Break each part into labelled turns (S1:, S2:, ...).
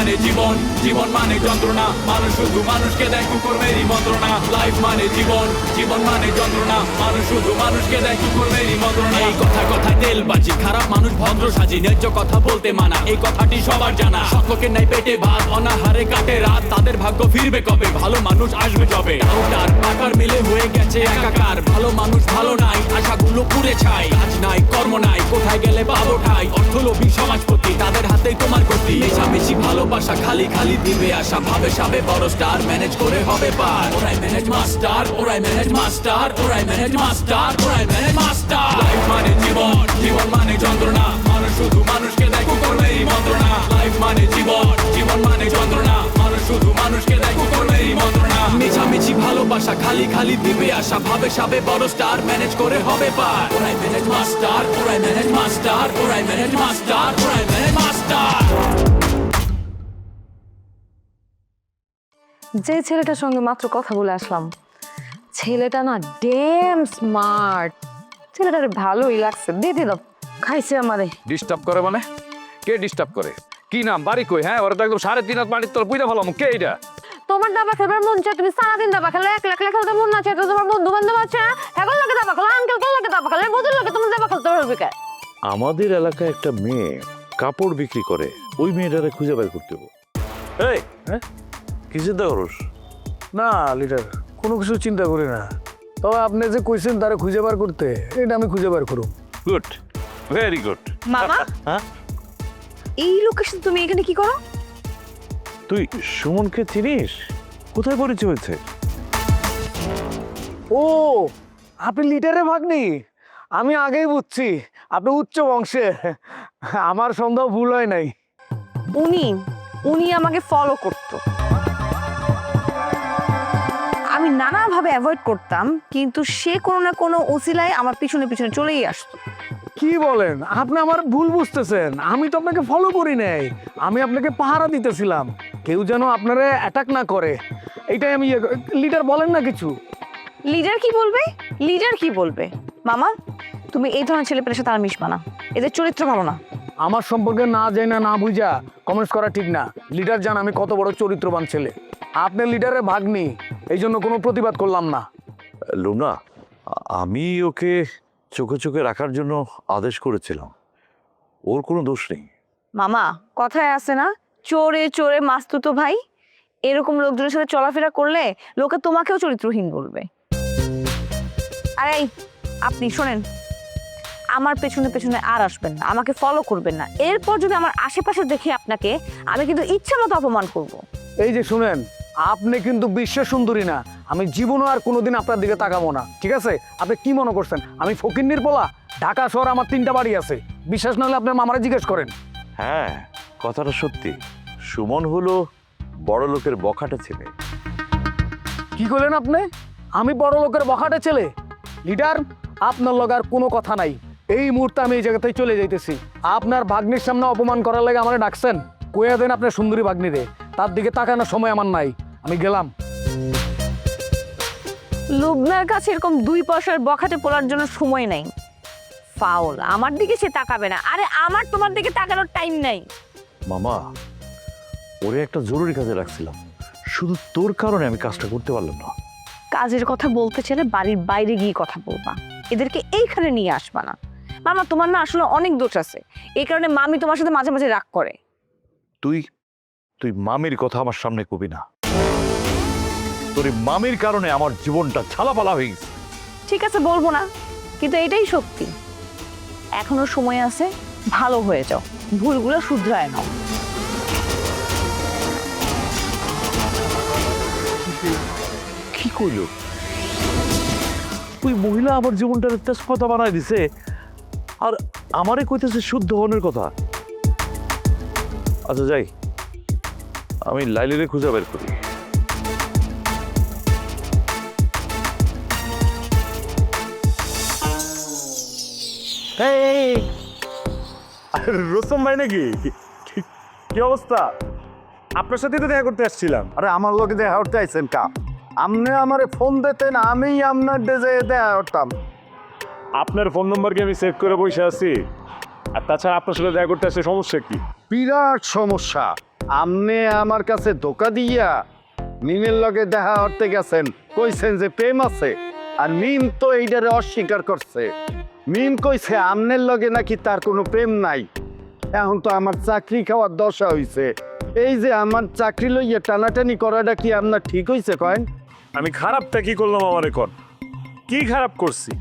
S1: মানে জীবন জীবন মানে যন্ত্রণা। মানুষ শুধু মানুষকে দেয় কুকুর মেরি মন্ত্রণা। লাইফ মানে জীবন জীবন মানে যন্ত্রণা। মানুষ শুধু মানুষকে দেয় কুকুর মেরি মন্ত্রণা। এই কথা কথা তেল বাজি, খারাপ মানুষ ভদ্র সাজি, ন্যায্য কথা বলতে মানা। এই কথাটি সবার জানা। সকলের নাই পেটে ভাত, অনাহারে কাটে রাত। তাদের ভাগ্য ফিরবে কবে? ভালো মানুষ আসবে যবে। ডাউটার পাকার মিলে হয়ে গেছে একাকার। ভালো মানুষ ভালো নাই, আশাগুলো পুড়ে ছাই। নাই, কর্ম নাই, কোথায় গেলে পাবো ঠাই? অর্থলোভী সমাজপতি, তাদের হাতেই তোমার গতি। মেশামেশি ভালোবাসা খালি খালি দিবে আশা। ভাবে সাবে বড় স্টার ম্যানেজ করে হবে পার। ওরাই ম্যানেজ মাস্টার ওরাই ম্যানেজ মাস্টার ওরাই ম্যানেজ মাস্টার ওরাই ম্যানেজ মাস্টার লাইফ মানে জীবন জীবন মানে যন্ত্রণা। মানুষ শুধু মানুষকে দেয় কুকুর মেরি মন্ত্রণা। লাইফ মানে জীবন জীবন মানে যন্ত্রণা। মানুষ শুধু মানুষকে ভালোবাসা খালি খালি দিবে আশা। ভাবে সাবে বড় স্টার ম্যানেজ করে হবে পার। ওরাই ম্যানেজ মাস্টার ওরাই ম্যানেজ মাস্টার ওরাই ম্যানেজ মাস্টার ওরাই ম্যানেজ মাস্টার
S2: যে ছেলেটার সঙ্গে মাত্র কথা বলে আসলাম ছেলেটা না ডেম স্মার্ট ছেলেটার ভালোই লাগছে দিয়ে দিল খাইছে আমারে।
S3: ডিস্টার্ব করে মানে? কে ডিস্টার্ব করে? কি নাম? বাড়ি কই? হ্যাঁ ওরা তো একদম সাড়ে তিন হাত বাড়ির তোর বুঝতে ভালো কে এটা
S2: তোমার দাবা খেলবার মন চায় তুমি সারাদিন দাবা খেলো এক লাখ খেলতে মন না চায় তো তোমার বন্ধু বান্ধব আছে না এখন লোকে দাবা খেলো আঙ্কেল কে লোকে দাবা খেলো বুঝুর লোকে তোমার দাবা খেলতে পারবে কে?
S4: আমাদের এলাকায় একটা মেয়ে কাপড় বিক্রি করে ওই মেয়েটারে খুঁজে বের করতে হবে। এই হ্যাঁ? কি চিন্তা করস?
S5: না লিডার কোনো কিছু চিন্তা করি না। তবে আপনি যে কইছেন তারা খুঁজে বার করতে এটা আমি খুঁজে বার করুম।
S4: গুড ভেরি গুড
S6: মামা?
S4: হ্যাঁ?
S6: এই লোকেশন তুমি এখানে কি করো?
S4: তুই সুমনকে চিনিস? কোথায় পরিচয় হয়েছে?
S5: ও আপনি লিডারে ভাগনি? আমি আগেই বুঝছি আপনি উচ্চ বংশে। আমার সন্দেহ ভুল হয় নাই।
S6: উনি উনি আমাকে ফলো করতো। আমি নানাভাবে অ্যাভয়েড করতাম কিন্তু সে কোনো না কোনো ওসিলায় আমার পিছনে পিছনে চলেই আসতো।
S5: কি বলেন? আপনি আমার ভুল বুঝতেছেন। আমি তো আপনাকে ফলো করি নাই। আমি আপনাকে পাহারা দিতেছিলাম। কেউ যেন আপনারা অ্যাটাক না করে। এটাই আমি লিডার বলেন না কিছু।
S6: লিডার কি বলবে? লিডার কি বলবে? মামা তুমি এই ধরনের ছেলে পেলের সাথে আর মিশবা না। এদের চরিত্র ভালো না।
S5: আমার সম্পর্কে না যাই না না বুঝা কমেন্টস করা ঠিক না। লিডার জান আমি কত বড় চরিত্রবান ছেলে। আপনি লিডারের ভাগ্নি। এই জন্য কোনো প্রতিবাদ করলাম না।
S4: লুনা আমি ওকে চোখে চোখে রাখার জন্য আদেশ করেছিলাম। ওর কোনো দোষ নেই।
S6: মামা কথায় আছে না চোরে চোরে মাস্তুতো ভাই। এরকম লোকজনের সাথে চলাফেরা করলে লোকে তোমাকেও চরিত্রহীন বলবে। আরে আপনি শোনেন আমার পেছনে পেছনে আর আসবেন না আমাকে ফলো করবেন না। এরপর যদি আমার আশেপাশে দেখি আপনাকে আমি কিন্তু ইচ্ছা মতো অপমান করব।
S5: এই যে শুনেন আপনি কিন্তু বিশ্ব সুন্দরী না। আমি জীবনও আর কোনোদিন আপনার দিকে তাকাবো না ঠিক আছে? আপনি কি মনে করছেন? আমি ফকিন্নির পোলা? ঢাকা শহর আমার তিনটা বাড়ি আছে। বিশ্বাস না হলে আপনার মামারা জিজ্ঞেস করেন।
S4: হ্যাঁ কথাটা সত্যি। সুমন হলো বড় লোকের বখাটে ছেলে।
S5: কি করলেন আপনি? আমি বড় লোকের বখাটে ছেলে? লিডার আপনার লগে আর কোনো কথা নাই। এই মুহূর্তে আমি এই জায়গা থেকে চলে যাইতেছি। আপনার ভাগ্নির সামনে অপমান করার লাগে আমার ডাকছেন। কইয়া দেন আপনার সুন্দরী ভাগ্নি রে তার দিকে তাকানোর সময় আমার নাই। আমি গেলাম।
S6: লুবনার কাছে এরকম দুই পয়সার বখাটে পড়ার জন্য সময় নাই। ফাউল আমার দিকে সে তাকাবে না। আরে আমার তোমার দিকে তাকানোর টাইম নাই।
S4: মামা ওরে একটা জরুরি কাজে রাখছিলাম। শুধু তোর কারণে আমি কাজটা করতে পারলাম না।
S6: কাজের কথা বলতে চাইলে বাড়ির বাইরে গিয়ে কথা বলবা। এদেরকে এইখানে নিয়ে আসবা না। মামা তোমার না আসলে অনেক দোষ আছে। এই কারণে মামি তোমার সাথে মাঝে মাঝে রাগ করে।
S4: তুই তুই মামির কথা আমার সামনে কবি না। তোর এই মামির কারণে আমার জীবনটা ছালাপালা হয়ে গেছে।
S6: ঠিক আছে বলব না কিন্তু এটাই সত্যি। এখনও সময় আছে ভালো হয়ে যাও ভুলগুলো শুধরায় নাও।
S4: কি কইল? ওই মহিলা আমার জীবনটার তেজপাতা বানায় দিছে আর আমারে কইতেছে শুদ্ধ হনের কথা। আচ্ছা যাই। আমি লাইলিরে খুঁজে বের করি।
S7: রোস্তম ভাই নাকি? কি অবস্থা? আপনার সাথে তো দেখা করতে আসছিলাম।
S8: আরে আমার লোকে দেখা করতে আইছেন কা? আপনি আমারে ফোন দিতেন আমি আপনার ডেজে দেখা করতাম।
S7: আপনার ফোন নম্বর কি আমি সেভ করে বসে আছি? আর তাছাড়া আপনার সাথে দেখা করতে আসছে সমস্যা কি?
S8: বিরাট সমস্যা। আপনি আমার কাছে ধোকা দিয়া মিমের লগে দেখা করতে গেছেন, কইছেন যে প্রেম আছে, আর মিম তো এইটারে অস্বীকার করছে। মিম কইছে আমনের লগে নাকি তার কোনো প্রেম নাই। এখন তো আমার চাকরি খাওয়ার দশা হইছে। এই যে আমার চাকরি লইয়া টানাটানি করাটা কি আপনার ঠিক হইছে, কয়েন?
S7: আমি খারাপটা কি করলাম আমার এখন কি খারাপ করছি?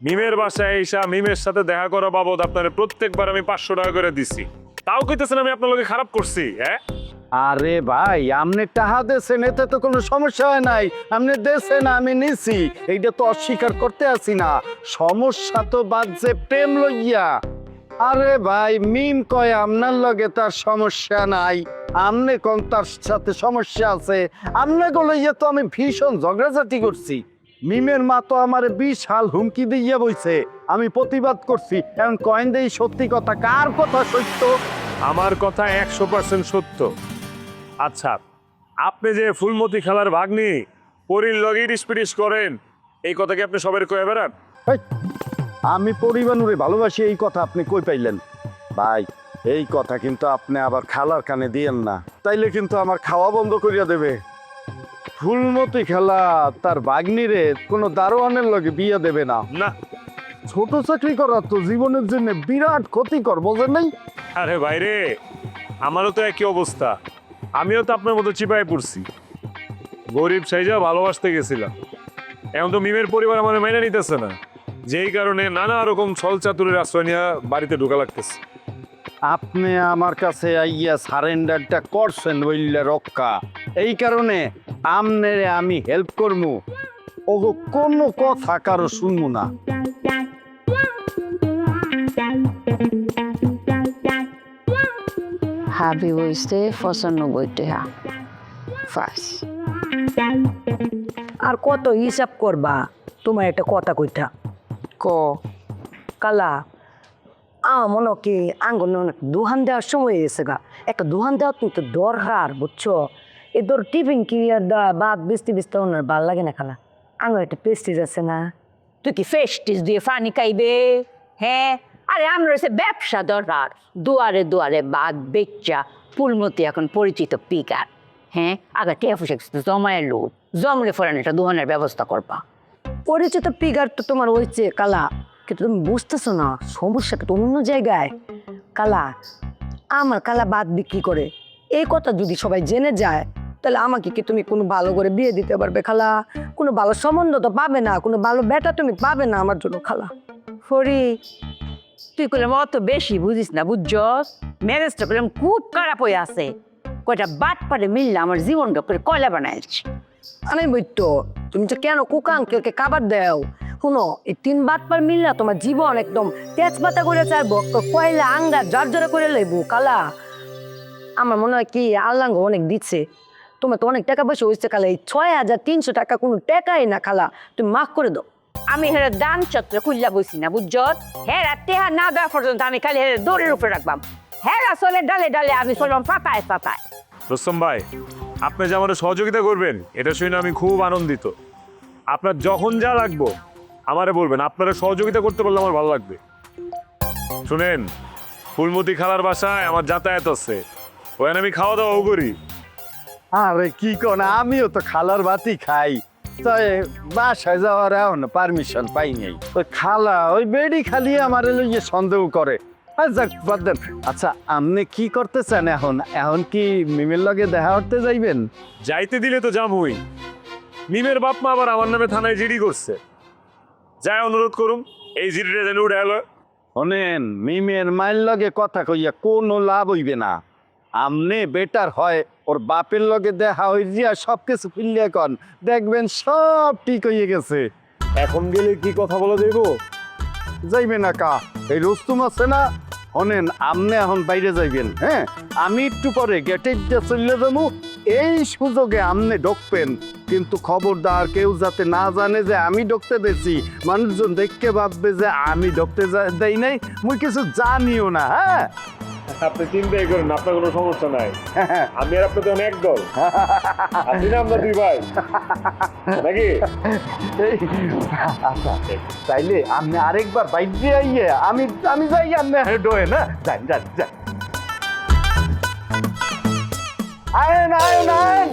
S7: মিমের বাসায় এসা মিমের সাথে দেখা করা বাবদ আপনার প্রত্যেকবার আমি পাঁচশো টাকা করে দিছি। তাও কইতেছেন আমি আপনার লগে খারাপ করছি হ্যাঁ?
S8: আরে ভাই, আপনি টাহা দেছেন এতে তো কোনো সমস্যা হয় নাই। আপনি দেছেন আমি নিছি। এইটা তো অস্বীকার করতে আসি না। সমস্যা তো বাজছে প্রেম লইয়া। আরে ভাই, মিম কয়, আপনার লগে তার সমস্যা নাই। আমনে কোন তার সাথে সমস্যা আছে? আমনে লইয়া তো আমি ভীষণ ঝগড়াঝাটি করছি। মিমের মা তো আমার বিশাল হুমকি দিয়ে বইছে। আমি প্রতিবাদ করছি এখন কয়েন দেই সত্যি কথা কার কথা সত্য?
S7: আমার কথা একশো পার্সেন্ট সত্য। আচ্ছা আপনি যে ফুলমতি খেলার ভাগ্নি পরির লগে ইরিস পিরিস করেন এই কথা কি আপনি সবাই কয়ে বেড়ান?
S8: আমি পরিবানুরে ভালোবাসি এই কথা আপনি কই পাইলেন? ভাই এই কথা কিন্তু আপনি আবার খালার কানে দিয়েন না। তাইলে কিন্তু আমার খাওয়া বন্ধ করিয়া দেবে। ফুলমতি খেলা তার বাগ্নিরে কোনো দারোয়ানের লগে বিয়ে দেবে না।
S7: না।
S8: ছোট চাকরি করা তো জীবনের জন্য বিরাট ক্ষতিকর বোঝেন নাই?
S7: আরে বাইরে আমারও তো একই অবস্থা। আমিও তো আপনার মতো চিপায় পড়ছি। গরিব সাইজা ভালোবাসতে গেছিলাম। এখন তো মিমের পরিবার আমার মেনে নিতেছে না। যেই কারণে নানা রকম ছল চাতুরের আশ্রয় নিয়ে বাড়িতে ঢোকা লাগতেছে।
S8: আপনি আমার কাছে আইয়া সারেন্ডারটা করছেন বললে রক্ষা। এই কারণে আমনেরে আমি হেল্প করমু। ও কোনো কথা কারও শুনব না।
S9: হাবি বইছে পঁচানব্বই টাকা। ফার্স্ট
S10: আর কত হিসাব করবা? তোমার একটা কথা কইতা।
S9: ক?
S10: কালা আমার মনে কি আঙ্গুল অনেক দুহান দেওয়ার সময় হয়েছে গা। একটা দুহান দেওয়ার কিন্তু দরকার বুঝছ? এ তোর টিফিন ক্লিয়ার দেওয়া বাদ বিস্তি বিস্তি ওনার ভালো লাগে না খালা। আঙ্গুল একটা পেস্টিজ আছে না?
S9: তুই কি ফেস্টিস দিয়ে পানি খাইবে? হ্যাঁ? আরে আমরা হচ্ছে ব্যবসা দরকার দুয়ারে দুয়ারে বাদ বেচা ফুলমতি এখন পরিচিত পিকার। হ্যাঁ? আগে টেয়া ফুসে জমায়ের লোক জমলে ফোরান একটা দোহানের ব্যবস্থা করবা।
S10: পরিচিত পিগার তো তোমার হয়েছে কালা কিন্তু তুমি বুঝতেছো না সমস্যাটা তো অন্য জায়গায়? কালা আমার কালা বাদ বিক্রি করে? এই কথা যদি সবাই জেনে যায় তাহলে আমাকে কি তুমি কোনো ভালো করে বিয়ে দিতে পারবে খালা? কোনো ভালো সম্বন্ধ তো পাবে না কোনো ভালো বেটা তুমি পাবে না আমার জন্য খালা।
S9: ফরি তুই করলাম অত বেশি বুঝিস না বুঝছস ম্যারেজটা করলাম খুব খারাপ হয়ে আছে। কয়টা বাদ পারে মিললে আমার জীবনটা করে কয়লা বানাইছি।
S10: আমি বৈত্য তুমি তো কেন কুকা আঙ্কেলকে কাবার দেও? শুনো এই তিন বাদ পার মিললা তোমার জীবন একদম তেজপাতা করে চাইব কয়লা আঙ্গার জার জারে করে লইবো কালা আমার মনে হয় কি আল্লাহ অনেক দিচ্ছে তোমার তো অনেক টাকা পয়সা হয়েছে কালা এই ছয় হাজার তিনশো টাকা কোনো টাকাই না খালা। তুমি মাফ করে দাও।
S9: আমি হেরে দান চত্র খুললা বসি না বুঝছস হেরা তেহা না দেওয়া পর্যন্ত আমি খালি হেরে দৌড়ের উপরে রাখবাম। হেরা চলে ডালে ডালে আমি চলবাম পাতায় পাতায়।
S7: রোস্তম ভাই আপনি যে আমার সহযোগিতা করবেন এটা শুনে আমি খুব আনন্দিত। আপনার যখন যা লাগবো আমারে বলবেন। আপনারা সহযোগিতা করতে পারলে আমার ভালো লাগবে। শুনেন ফুলমতি খালার বাসায় আমার যাতায়াত আছে। ওখানে আমি খাওয়া দাওয়াও করি।
S8: আরে কি কোন আমিও তো খালার বাতি খাই। তাই বাসায় যাওয়ার এখন পারমিশন পাই নাই। ওই খালা ওই বেডি খালি আমার লইয়ে সন্দেহ করে। আচ্ছা আপনি কি করতে চান এখন? এখন কি মিমের লগে দেখা করতে যাইবেন?
S7: যাইতে দিলে তো হই। মিমের বাপ মা আবার আমার নামে থানায় জিডি করছে। যাই অনুরোধ করুন এই জিডিটা যেন উঠে এলো
S8: শোনেন মিমের মায়ের লগে কথা কইয়া কোনো লাভ হইবে না। আমনে বেটার হয় ওর বাপের লগে দেখা হই দিয়া সব কিছু ফিরলে কন। দেখবেন সব ঠিক হয়ে গেছে।
S7: এখন গেলে কি কথা বলে যাইব?
S8: যাইবে না কা। এই রুস্তুম আছে না? শোনেন আমনে এখন বাইরে যাইবেন হ্যাঁ? আমি একটু পরে গেটে চলে যাব। এই সুযোগে আমনে ঢুকবেন কিন্তু খবরদার কেউ যাতে না জানে যে আমি ঢুকতে দিয়েছি মানুষজন দেখতে ভাববে যে আমি ঢুকতে দেই নাই। মুই কিছু জানিও না হ্যাঁ?
S7: আপনি চিন্তাই করেন আপনার কোনো সমস্যা নাই। আমি আর আপনাদের অনেক দল। আপনি না আমরা দুই ভাই। নাকি?
S8: আচ্ছা তাইলে আপনি আরেকবার বাইরে আইয়ে আমি আমি যাই আপনি। ডোয়ে না? যান যান যান।
S11: আয়েন আয়েন আয়েন।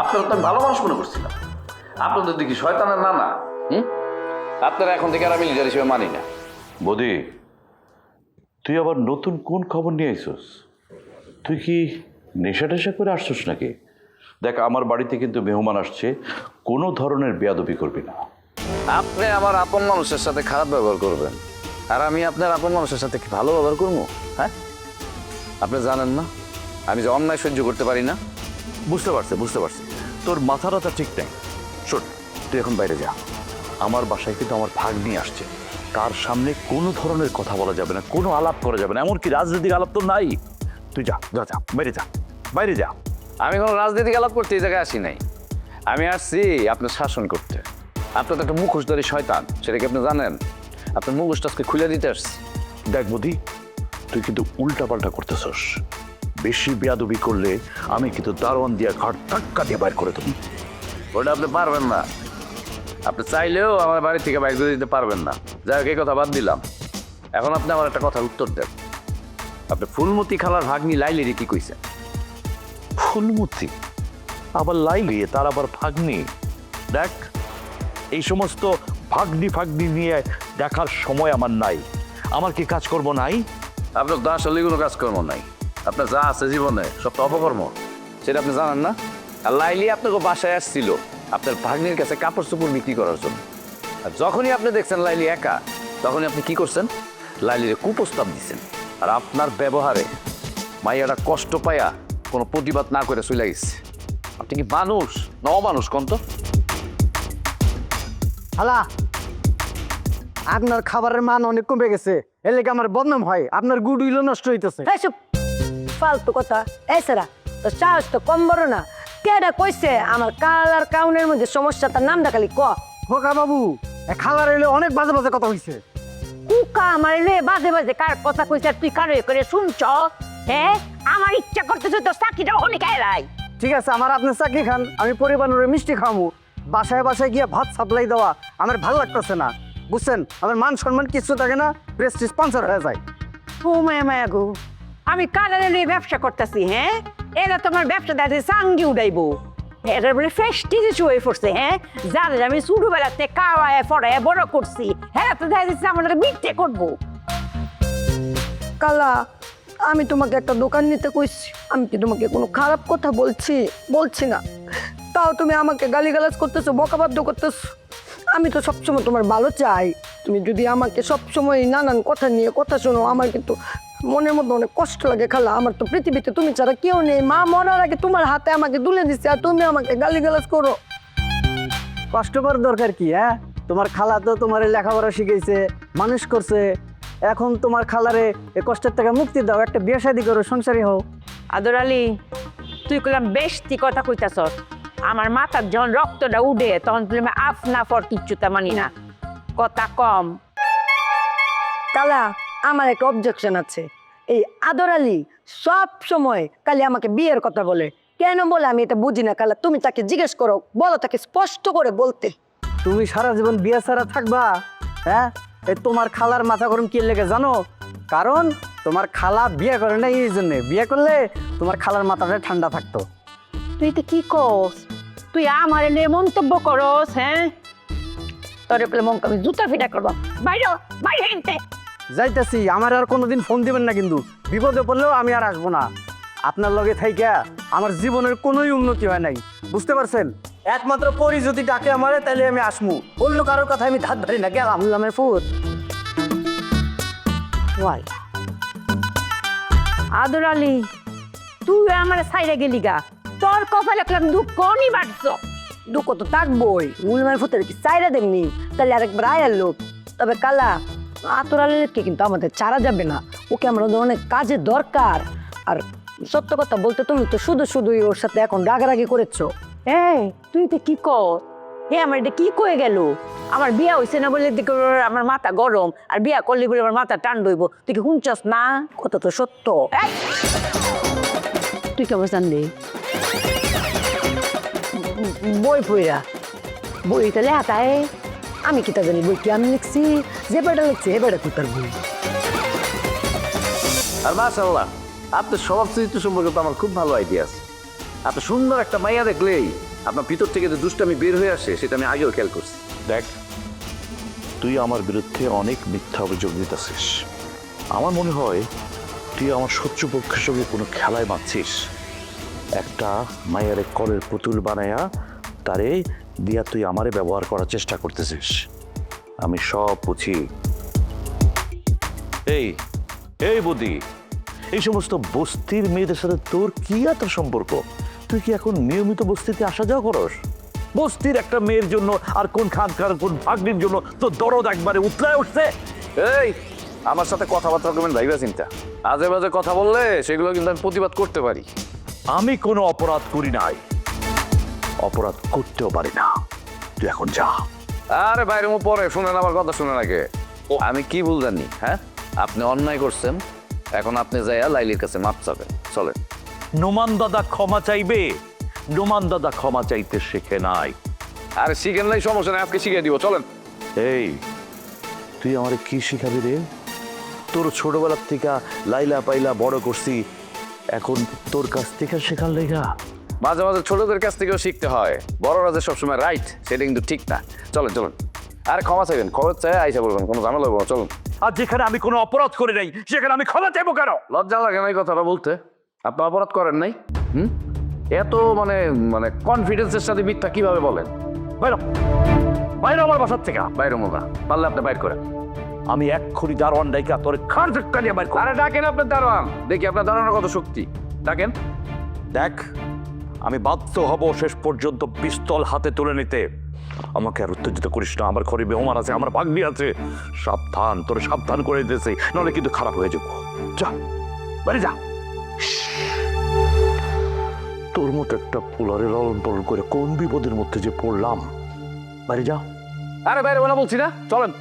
S3: আপনার তো আমি ভালো মানুষ মনে করছিলাম আপনাদের দেখি শয়তানের নানা। হুম? আপনারা এখন থেকে আর আমি লিডার হিসেবে মানি না।
S4: বদি তুই আবার নতুন কোন খবর নিয়ে আইসস? তুই কি নেশা টেশা করে আসছিস নাকি? দেখ আমার বাড়িতে কিন্তু মেহমান আসছে কোনো ধরনের বেয়াদবি করবি না।
S3: আপনি আমার আপন মানুষের সাথে খারাপ ব্যবহার করবেন। আর আমি আপনার আপন মানুষের সাথে কি ভালো ব্যবহার করব? হ্যাঁ? আপনি জানেন না? আমি যে অন্যায় সহ্য করতে পারি না?
S4: বুঝতে পারছি বুঝতে পারছি। তোর মাথা রাতা ঠিক নেই। শোন তুই এখন বাইরে যা। আমার বাসায় কিন্তু আমার ভাগ নিয়ে আসছে। তার সামনে কোনো ধরনের কথা বলা যাবে না কোনো আলাপ করা যাবে না এমনকি রাজনৈতিক আলাপ তো নাই। তুই যা যা যা বাইরে যা বাইরে যা।
S3: আমি কোনো রাজনীতিক আলাপ করতে এই জায়গায় আসি নাই। আমি আসছি আপনার শাসন করতে। আপনার তো একটা মুখোশধারী শয়তান সেটা কি আপনি জানেন? আপনার মুখোশটা আজকে খুলে দিতে আসছি।
S4: দেখ মোদি তুই কিন্তু উল্টা পাল্টা করতেছস। বেশি বেয়াদবি করলে আমি কিন্তু দারোয়ান দিয়ে ঘাট ধাক্কা দিয়ে বাইর করে দেবো।
S3: ওটা আপনি পারবেন না। আপনি চাইলেও আমার বাড়ি থেকে বাইক দিতে পারবেন না। যাই হোক এই কথা বাদ দিলাম। এখন আপনি আমার একটা কথার উত্তর দেন। আপনি ফুলমতি খালার ভাগ্নি লাইলেরি কি কইছেন?
S4: ফুলমতি? আবার লাইলি তার আবার ভাগ্নি? দেখ এই সমস্ত ভাগ্নি ফাগ্নি নিয়ে দেখার সময় আমার নাই। আমার কি কাজ করব নাই?
S3: আপনার তো আসলে কোনো কাজকর্ম নাই। আপনার যা আছে জীবনে সব তো অপকর্ম। সেটা আপনি জানেন না? আর লাইলি আপনাকে বাসায় আসছিল আপনার ভাগ্নির কাছে কাপড় চোপড় বিক্রি করার জন্য। আর যখনই আপনি দেখছেন লাইলি একা তখনই আপনি কি করছেন? লাইলিরে কুপ্রস্তাব দিচ্ছেন আর আপনার ব্যবহারে মাইয়াটা কষ্ট পায়া কোনো প্রতিবাদ না করে চলে গেছে। আপনি কি মানুষ? ন মানুষ কোন তো?
S11: হালা আপনার খাবারের মান অনেক কমে গেছে। এর লেগে আমার বদনাম হয়। আপনার গুড উইলও নষ্ট হইতেছে।
S10: ফালতু কথা। সেরা তো সাহস তো কম বড় না। কেডা কইছে আমার কালার কাউনের মধ্যে সমস্যা তার নামটা খালি ক।
S11: খোকা বাবু এ খাবার এলে অনেক বাজে বাজে কথা হইছে।
S9: কুকা আমার রে বাজে বাজে কার কথা কইছে আর তুই কারে করে শুনছ? হ্যাঁ আমার ইচ্ছা করতেছে তো চাকরিটা অনেক এলাই
S11: ঠিক আছে আমার আপনি চাকরি খান আমি পরিবারের মিষ্টি খামু। বাসায় বাসায় গিয়ে ভাত সাপ্লাই দেওয়া আমার ভালো লাগতেছে না। বুঝছেন আমার মান সম্মান কিছু থাকে না প্রেস্টিজ পাঞ্চার হয়ে যায়।
S9: ও মায়া মায়া গো। আমি কালারে নিয়ে ব্যবসা করতেছি হ্যাঁ? এরা তোমার ব্যবসা দাঁড়ে সাঙ্গি উড়াইবো। ফ্রেশ হয়ে পড়ছে হ্যাঁ? আমি ছোটবেলাতে কাওয়ায় ফড়ায় বড় করছি হ্যাঁ তো দেখা যাচ্ছে আমাদের করব।
S10: কালা, আমি তোমাকে একটা দোকান নিতে কইছি, আমি কি তোমাকে কোনো খারাপ কথা বলছি? বলছি না। তাও তুমি আমাকে গালিগালাজ করতেছো, বকাবাদ্য করতেছো। আমি তো সবসময় তোমার ভালো চাই। তুমি যদি আমাকে সবসময় নানান কথা নিয়ে কথা শোনো, আমার কিন্তু মনের মধ্যে অনেক কষ্ট লাগে খালা আমার তো পৃথিবীতে তুমি ছাড়া কেউ নেই। মা মরার আগে তোমার হাতে আমাকে তুলে দিচ্ছে আর তুমি আমাকে গালিগালাজ করো।
S11: কষ্ট করার দরকার কি হ্যাঁ? তোমার খালা তো তোমার লেখাপড়া শিখেছে মানুষ করছে। এখন তোমার খালারে এ কষ্টের থেকে মুক্তি দাও একটা বিয়ে শাদি করো সংসারী হও।
S9: আদর আলী তুই কইলাম বেশটি কথা কইতাছস। আমার মাথার যখন রক্তটা উঠে তখন তুই আমি আফ না ফর কিচ্ছু তা মানি না। কথা কম।
S10: কালা আমার একটা অবজেকশন আছে। এই আদর আলী সব সময় কালি আমাকে বিয়ের কথা বলে। কেন বলে আমি এটা বুঝি না কালা তুমি তাকে জিজ্ঞেস করো বলো তাকে স্পষ্ট করে বলতে।
S11: তুমি সারা জীবন বিয়ে ছাড়া থাকবা? হ্যাঁ? এই তোমার খালার মাথা গরম কি লেগে জানো? কারণ তোমার খালা বিয়ে করে না এই জন্যে। বিয়ে করলে তোমার খালার মাথাটা ঠান্ডা থাকতো।
S9: তুই তো কি কস? তুই আমার নিয়ে মন্তব্য করস হ্যাঁ? তোর মনকে আমি জুতা ফিটা করব। বাইরে বাইরে হেনতে
S11: যাইতেছি, আমার আর কোনোদিন ফোন দিবেন না কিন্তু। বিপদে পড়লেও আমি আর আসব না। আপনার লগে থাইকা আমার জীবনের কোনোই উন্নতি হয় নাই। বুঝতে পারছেন? একমাত্র পরি যদি ডাকে আমারে তাহলে আমি আসমু। অন্য কারোর কথা আমি ধার ধরি না গেলাম
S10: আল্লামের ফুট
S9: আদর আলী, তুই আমার সাইডে গেলি গা। তোর কপালে একটা দুঃখ নিবাড়ছ
S10: দুঃখ তো থাকবোই উলমের ফুটের কি চাইরা দেমনি তাহলে আরেকবার আয়ার লোক। তবে কালা আতরালেরকে কিন্তু আমাদের চারা যাবে না। ওকে আমরা অনেক কাজে দরকার। আর সত্য কথা বলতে তুমি তো শুধু শুধুই ওর সাথে এখন রাগারাগি করেছ।
S9: এই তুই তো কি কর? হে আমার এটা কি কয়ে গেল? আমার বিয়া হইছে না বলে দেখে আমার মাথা গরম আর বিয়া করলে বলে আমার মাথা টান দইব তুই কি শুনছস না?
S10: কথা তো সত্য!
S9: তুই কেমন জানলি
S10: বই পইরা। বইটা লেখায় আমি কিতা জানি বই কি আমি লিখছি? যে বেটা লিখছি এ বেটা কুতার বই?
S3: আর মাশাল্লাহ আপনার স্বভাব চরিত্র সম্পর্কে তো আমার খুব ভালো আইডিয়া আছে। আপনি সুন্দর একটা মাইয়া দেখলেই আপনার ভিতর থেকে যে দুষ্টামি বের হয়ে আসে সেটা আমি আগেও খেয়াল করছি।
S4: দেখ তুই আমার বিরুদ্ধে অনেক মিথ্যা অভিযোগ দিতেছিস। আমার মনে হয় তুই আমার শত্রুপক্ষের সঙ্গে কোনো খেলায় মারছিস। একটা মায়ের কলের পুতুল বানায়া তারে দিয়া তুই আমারে ব্যবহার করার চেষ্টা করতেছিস। আমি সব বুঝি। এই এই বদি এই সমস্ত বস্তির মেয়েদের সাথে তোর কি এত সম্পর্ক? তুই কি এখন নিয়মিত বস্তিতে আসা যাওয়া করস? বস্তির একটা মেয়ের জন্য আর কোন খানকার কোন ভাগ্নির জন্য তো দরদ একবারে উতলায় উঠছে?
S3: এই আমার সাথে কথাবার্তা করবেন ভাইবা চিন্তা। আজে বাজে কথা বললে সেগুলো কিন্তু আমি প্রতিবাদ করতে পারি।
S4: আমি কোনো অপরাধ করি নাই। অপরাধ করতেও পারি না। তুই এখন যা।
S3: আরে বাইরে মো পরে শুনেন আমার কথা শুনেন আগে। আমি কি ভুল জানি হ্যাঁ? আপনি অন্যায় করছেন এখন আপনি যাইয়া লাইলির কাছে মাপ চাবেন। চলেন।
S4: নোমান দাদা ক্ষমা চাইবে? নোমান দাদা ক্ষমা চাইতে শেখে নাই।
S3: আরে শিখেন নাই সমস্যা নাই আজকে শিখিয়ে দিব চলেন।
S4: এই তুই আমারে কি শিখাবি রে? তোর ছোটবেলার থেকে লাইলা পাইলা বড় করছি এখন তোর কাছ থেকে শেখার লেগা
S3: মাঝে মাঝে ছোটদের কাছ থেকেও শিখতে হয়। বড়রা যে সবসময় রাইট সেটা কিন্তু ঠিক না। চলেন চলেন। আরে ক্ষমা চাইবেন খবর চাই আইসা বলবেন কোনো ঝামেলা হব চলুন।
S4: আর যেখানে আমি কোনো অপরাধ করে নাই সেখানে আমি ক্ষমা চাইব কেন?
S3: লজ্জা লাগে না এই কথাটা বলতে। আপনি অপরাধ করেন নাই? হুম? এত মানে মানে কনফিডেন্সের সাথে মিথ্যা কীভাবে বলেন?
S4: বাইর। বাইর আমার বাসার থেকে।
S3: বাইরে মোকা পারলে আপনি বাইর করেন।
S4: আমি এক্ষুনি দারোয়ান ডাইকা তোর খান ধাক্কা নিয়ে বাইর
S3: আরে ডাকেন আপনার দারোয়ান। দেখি আপনার দারোয়ানের কত শক্তি। ডাকেন।
S4: দেখ আমি বাধ্য হব শেষ পর্যন্ত পিস্তল হাতে তুলে নিতে। আমাকে আর উত্তেজিত করিস না, আমার ঘরে বেহমান আছে, আমার ভাগ্নি আছে। সাবধান, তোর সাবধান করে দিতেছি, নাহলে কিন্তু খারাপ হয়ে যাব। যা, বাড়ি যা। তোর মতো একটা পোলারে লালন পালন করে কোন বিপদের মধ্যে যে পড়লাম। বাড়ি যা।
S3: আরে বাইরে বলা বলছি না, চলেন।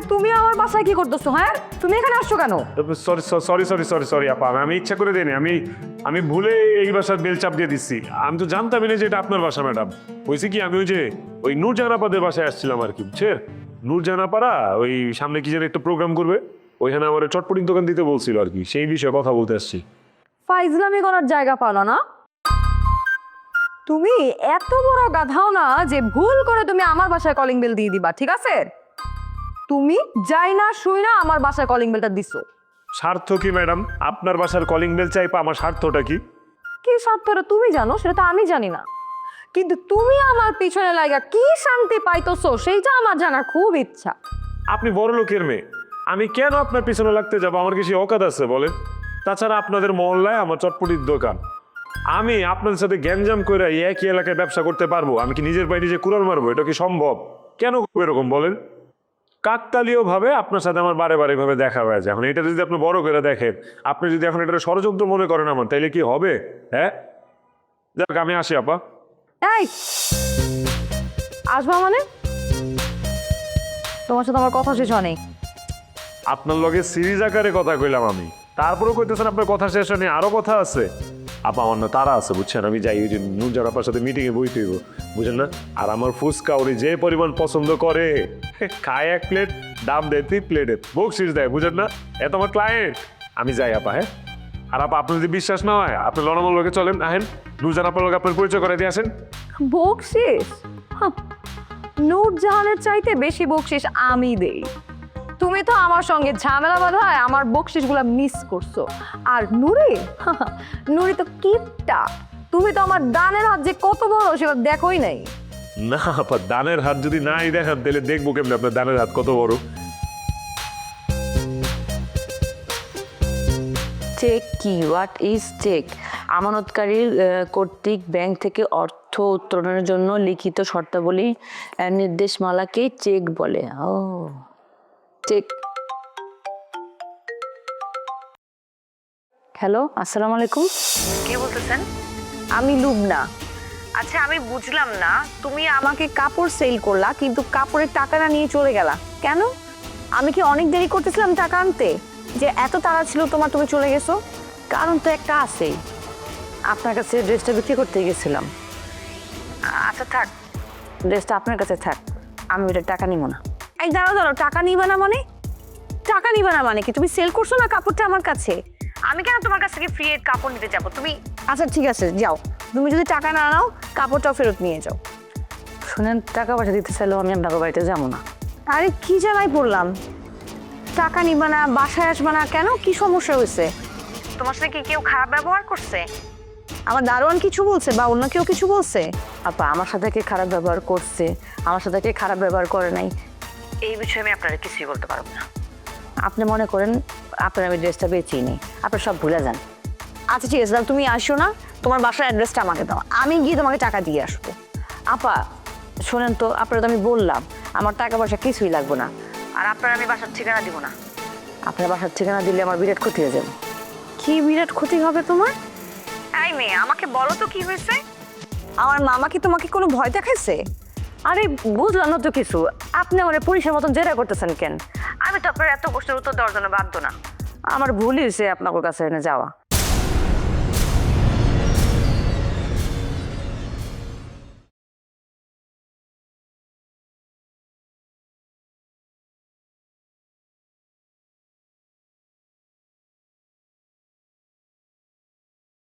S6: এই তুমি আমার বাসায় কি করতেছো হ্যাঁ? তুমি এখানে আসছো কেন?
S7: Sorry sorry sorry sorry sorry আপা আমি ইচ্ছা করে দিইনি আমি আমি ভুলে এই বাসার বেল চাপ দিয়ে দিচ্ছি। আমি তো জানতামই না যে এটা আপনার বাসা ম্যাডাম। হয়েছে কি আমি ওই যে ওই নূরজানাপাদের বাসায় আসছিলাম আর কি বুঝছেন? নূরজানাপাড়া ওই সামনে কি যেন একটা প্রোগ্রাম করবে ওইখানে আমার চটপটিং দোকান দিতে বলছিল আর কি সেই বিষয়ে কথা বলতে আসছি।
S2: ফাইজলামি করার জায়গা পালো না? তুমি এত বড় গাধাও না যে ভুল করে তুমি আমার বাসায় কলিং বেল দিয়ে দিবা ঠিক আছে? তুমি যাই না শুই না আমার বাসায় কলিং বেলটা দিছো।
S7: স্বার্থ কি ম্যাডাম? আপনার বাসার কলিং বেল চাইপা আমার স্বার্থটা কি?
S2: কি স্বার্থটা তুমি জানো সেটা তো আমি জানি না। কিন্তু তুমি আমার পিছনে লাগা কি শান্তি পাইতেছো সেইটা আমার জানার খুব ইচ্ছা।
S7: আপনি বড় লোকের মেয়ে। আমি কেন আপনার পিছনে লাগতে যাব? আমার কিছু অকাত আছে বলেন? তাছাড়া আপনাদের মহল্লায় আমার চটপটির দোকান। আমি আপনাদের সাথে গ্যাঞ্জাম করে একই এলাকায় ব্যবসা করতে পারব। আমি কি নিজের বাড়ি যে কুড়াল মারবো? এটা কি সম্ভব? কেন এরকম বলেন? কাকতালীয় ভাবে আপনার সাথে আমার বারে বারে ভাবে দেখা হয়েছে। এখন এটা যদি আপনি বড় করে দেখেন আপনি যদি এখন এটা ষড়যন্ত্র মনে করেন আমার তাইলে কি হবে? হ্যাঁ? যাক আমি আসি আপা।
S2: এই! আসবা মানে? তোমার সাথে আমার কথা শেষ হয়নি।
S7: আপনার লগে সিরিজ আকারে কথা কইলাম আমি। তারপরেও কইতেছেন আপনার কথা শেষ হয়নি আরও কথা আছে। আপা না তারা আছে, বুঝছেন? আমি যাই, ওই যে নুজার আপার সাথে মিটিংয়ে বই হইব বুঝেন না? আর আমার ফুচকা ওরি যে পরিমাণ পছন্দ করে খায় এক প্লেট দাম দেয় তিন প্লেটে বকশিস দেয় বুঝেন না? এত আমার ক্লায়েন্ট আমি যাই, আপা হ্যাঁ? আর আপা, আপনার যদি বিশ্বাস না হয়, আপনি লড়ামল লোকে চলেন, আহেন। নুজার আপার লোক আপনার পরিচয় করে দিয়ে আসেন।
S2: বকশিস? নূরজাহানের চাইতে বেশি বকশিস আমি দেই। তুমি তো আমার সঙ্গে ঝামেলা বাঁধায় আমার বকশিসগুলো মিস করছ। আর নুরি? নুরি তো কিপটা। তুমি তো আমার দানের হাত যে কত বড় সেটা দেখোই নাই।
S7: না আপা দানের হাত যদি নাই দেখান তাহলে দেখব কেমনি আপনার দানের হাত কত বড়।
S12: চেক কি? হোয়াট ইজ চেক আমানতকারীর কর্তৃক ব্যাংক থেকে অর্থ উত্তোলনের জন্য লিখিত শর্তাবলী নির্দেশমালাকে চেক বলে। ও। চেক হ্যালো আসসালামু আলাইকুম।
S6: কে বলতেছেন? আমি লুবনা। আচ্ছা আমি বুঝলাম না তুমি আমাকে কাপড় সেল করলা কিন্তু কাপড়ের টাকা না নিয়ে চলে গেলা। কেন? আমি কি অনেক দেরি করতেছিলাম টাকা আনতে? যে এত তাড়া ছিল তোমার তুমি চলে গেছো?
S12: কারণ তো একটা আছেই আপনার কাছে ড্রেসটা বিক্রি করতে গেছিলাম।
S6: আচ্ছা থাক।
S12: ড্রেসটা আপনার কাছে থাক। আমি ওটা টাকা নিব না।
S6: এই দাঁড়াও দাঁড়াও টাকা নিবা না মানে? টাকা নিবা না মানে কি? তুমি সেল করছ না কাপড়টা আমার কাছে? আমি কেন তোমার কাছ থেকে ফ্রি এর কাপড় নিতে যাব? তুমি আচ্ছা ঠিক আছে যাও। তুমি যদি টাকা না নাও কাপড়টাও ফেরত নিয়ে যাও।
S12: শুনেন টাকা পয়সা দিতে চাইলেও আমি আপনার বাড়িতে যাব না।
S6: আরে কি জ্বালায় পড়লাম? টাকা নিবা না বাসায় আসবা না কেন? কি সমস্যা হয়েছে? তোমার সাথে কি কেউ খারাপ ব্যবহার করছে? আমার দারোয়ান কিছু বলছে বা অন্য কেউ কিছু বলছে?
S12: আপা আমার সাথে কে খারাপ ব্যবহার করছে? আমার সাথে কে খারাপ ব্যবহার করে নাই?
S6: এই বিষয়ে আমি আপনারা কিছুই বলতে পারব না।
S12: আপনি মনে করেন আপনার আমি ড্রেসটা বেচিই নি আপনার সব ভুলে যান।
S6: আচ্ছা ঠিক আছে তুমি আসো না। তোমার বাসার অ্যাড্রেসটা আমাকে দাও। আমি গিয়ে তোমাকে টাকা দিয়ে আসব।
S12: আপা, শোনেন তো, আপনারা তো আমি বললাম, আমার টাকা পয়সা কিছুই লাগবে না।
S6: আর আপনার আমি বাসার ঠিকানা দিব না।
S12: আপনার বাসার ঠিকানা দিলে আমার বিরাট ক্ষতি হয়ে যাবে।
S6: কি বিরাট ক্ষতি হবে তোমার? এই মেয়ে, আমাকে বলো তো কি হয়েছে? আমার মামা কি তোমাকে কোনো ভয় দেখাইছে?
S12: আরে বুঝলাম না তো কিছু। আপনি আমার পুলিশের মতন জেরা করতেছেন কেন?
S6: আমি তো আপনার এত প্রশ্নের উত্তর দেওয়ার জন্য বাধ্য না।
S12: আমার ভুলই হয়েছে আপনার কাছে এনে যাওয়া।